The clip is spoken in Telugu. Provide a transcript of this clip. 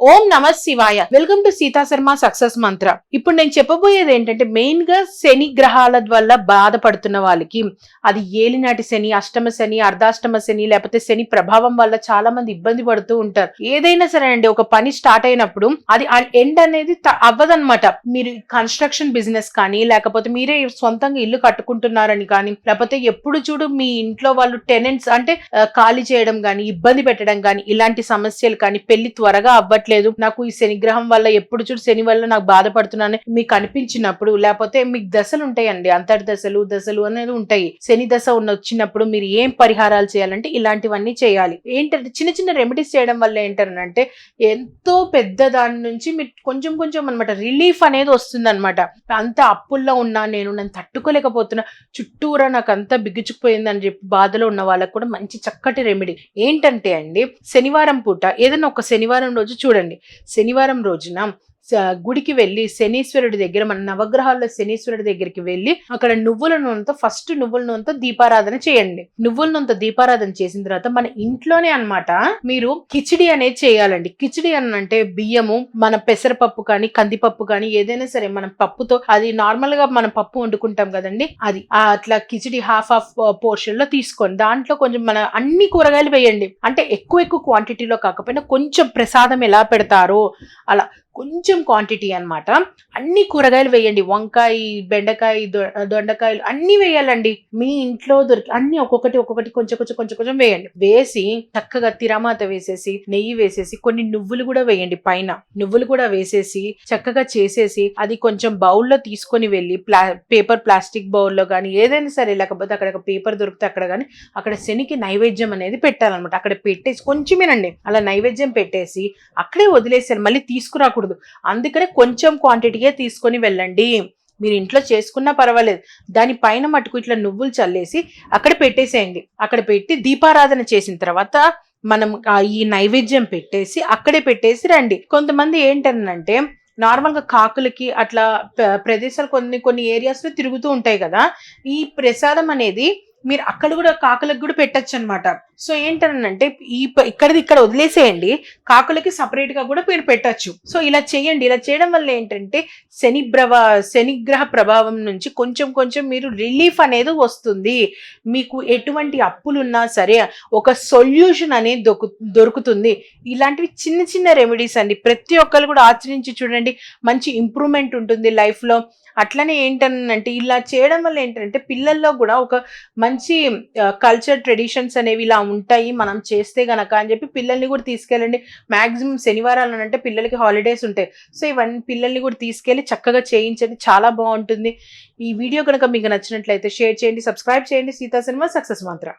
ఓం నమ శివాయ. Welcome to Sita Sharma success mantra ఇప్పుడు నేను చెప్పబోయేది ఏంటంటే మెయిన్గా శని గ్రహాల వల్ల బాధపడుతున్న వాళ్ళకి అది ఏలినాటి శని అష్టమ శని అర్ధాష్టమ శని లేకపోతే శని ప్రభావం వల్ల చాలా మంది ఇబ్బంది పడుతూ ఉంటారు. ఏదైనా సరే అండి ఒక పని స్టార్ట్ అయినప్పుడు అది ఎండ్ అనేది అవ్వదనమాట మీరు కన్స్ట్రక్షన్ బిజినెస్ కానీ లేకపోతే మీరే సొంతంగా ఇల్లు కట్టుకుంటున్నారని కానీ లేకపోతే ఎప్పుడు చూడు మీ ఇంట్లో వాళ్ళు టెనెంట్స్ అంటే ఖాళీ చేయడం కానీ ఇబ్బంది పెట్టడం కానీ ఇలాంటి సమస్యలు కానీ పెళ్ళి త్వరగా అవ్వట్లేదు నాకు ఈ శనిగ్రహం వల్ల ఎప్పుడు చూడు శని వల్ల నాకు బాధపడుతున్నాను మీకు అనిపించినప్పుడు లేకపోతే మీకు దశలు ఉంటాయండి. అంతర్దశలు దశలు అనేది ఉంటాయి. శని దశ ఉన్న వచ్చినప్పుడు మీరు ఏం పరిహారాలు చేయాలంటే ఇలాంటివన్నీ చేయాలి. ఏంటంటే చిన్న చిన్న రెమెడీస్ చేయడం వల్ల ఏంటంటే ఎంతో పెద్ద దాని నుంచి మీరు కొంచెం కొంచెం అనమాట రిలీఫ్ అనేది వస్తుంది అనమాట అంత అప్పుల్లో ఉన్నా నేను నన్ను తట్టుకోలేకపోతున్నా చుట్టూరా నాకు అంతా బిగుచుకుపోయింది అని చెప్పి బాధలో ఉన్న వాళ్ళకు కూడా మంచి చక్కటి రెమెడీ. ఏంటంటే అండి శనివారం పూట ఏదైనా ఒక శనివారం రోజు చూడండి. శనివారం రోజున గుడికి వెళ్ళి శనీశ్వరుడి దగ్గర మన నవగ్రహాల్లో శనీశ్వరుడి దగ్గరికి వెళ్ళి అక్కడ నువ్వుల నూనెతో ఫస్ట్ నువ్వుల నూనెతో దీపారాధన చేయండి. నువ్వుల నూనెతో దీపారాధన చేసిన తర్వాత మన ఇంట్లోనే అనమాట మీరు కిచిడి అనేది చేయాలండి. కిచిడి అని అంటే బియ్యము మన పెసరపప్పు కానీ కందిపప్పు కానీ ఏదైనా సరే మనం పప్పుతో అది నార్మల్గా మనం పప్పు వండుకుంటాం కదండి అది. అట్లా కిచిడి హాఫ్ హాఫ్ పోర్షన్లో తీసుకోండి. దాంట్లో కొంచెం మన అన్ని కూరగాయలు వేయండి. అంటే ఎక్కువ ఎక్కువ క్వాంటిటీలో కాకపోయినా కొంచెం ప్రసాదం ఎలా పెడతారో అలా కొంచెం క్వాంటిటీ అన్నమాట. అన్ని కూరగాయలు వేయండి. వంకాయ బెండకాయ దొ- దొండకాయలు అన్ని వేయాలండి. మీ ఇంట్లో దొరికి అన్ని ఒక్కొక్కటి ఒక్కొక్కటి కొంచెం కొంచెం కొంచెం కొంచెం వేయండి. వేసి చక్కగా తిరమాత వేసేసి నెయ్యి వేసేసి కొన్ని నువ్వులు కూడా వేయండి పైన. నువ్వులు కూడా వేసేసి చక్కగా చేసేసి అది కొంచెం బౌల్లో తీసుకొని వెళ్ళి ప్లా పేపర్ ప్లాస్టిక్ బౌల్లో కానీ ఏదైనా సరే లేకపోతే అక్కడ పేపర్ దొరికితే అక్కడ కానీ అక్కడ శనికి నైవేద్యం అనేది పెట్టాలన్నమాట. అక్కడ పెట్టేసి కొంచెమేనండి. అలా నైవేద్యం పెట్టేసి అక్కడే వదిలేసారు మళ్ళీ తీసుకురాకూడదు. అందుకనే కొంచెం క్వాంటిటీయే తీసుకొని వెళ్ళండి. మీరు ఇంట్లో చేసుకున్నా పర్వాలేదు. దాని పైన మటుకు ఇట్లా నువ్వులు చల్లేసి అక్కడ పెట్టేసేయండి. అక్కడ పెట్టి దీపారాధన చేసిన తర్వాత మనం ఈ నైవేద్యం పెట్టేసి అక్కడే పెట్టేసి రండి. కొంతమంది ఏంటనంటే నార్మల్గా కాకులకి అట్లా ప్ర- ప్రదేశాలు కొన్ని కొన్ని ఏరియాస్లో తిరుగుతూ ఉంటాయి కదా. ఈ ప్రసాదం అనేది మీరు అక్కడ కూడా కాకులకు కూడా పెట్టచ్చు అనమాట సో ఏంటనంటే ఈ ప- ఇక్కడ వదిలేసేయండి. కాకులకి సపరేట్గా కూడా మీరు పెట్టచ్చు. సో ఇలా చేయండి. ఇలా చేయడం వల్ల ఏంటంటే శని ప్రభా శనిగ్రహ ప్రభావం నుంచి కొంచెం కొంచెం మీరు రిలీఫ్ అనేది వస్తుంది. మీకు ఎటువంటి అప్పులున్నా సరే ఒక సొల్యూషన్ అనేది దొకు దొరుకుతుంది. ఇలాంటివి చిన్న చిన్న రెమెడీస్ అండి. ప్రతి ఒక్కరు కూడా ఆచరించి చూడండి. మంచి ఇంప్రూవ్మెంట్ ఉంటుంది లైఫ్లో. అట్లనే ఏంటనంటే ఇలా చేయడం వల్ల ఏంటంటే పిల్లల్లో కూడా ఒక మంచి కల్చర్ ట్రెడిషన్స్ అనేవి ఇలా ఉంటాయి మనం చేస్తే గనక అని చెప్పి పిల్లల్ని కూడా తీసుకెళ్ళండి. మాక్సిమం శనివారాలు అంటే పిల్లలకి హాలిడేస్ ఉంటాయి. సో ఇవన్నీ పిల్లల్ని కూడా తీసుకెళ్ళి చక్కగా చేయించండి. చాలా బాగుంటుంది. ఈ వీడియో కనుక మీకు నచ్చినట్లయితే షేర్ చేయండి సబ్స్క్రైబ్ చేయండి. సీతా సినిమా సక్సెస్ మాత్రం.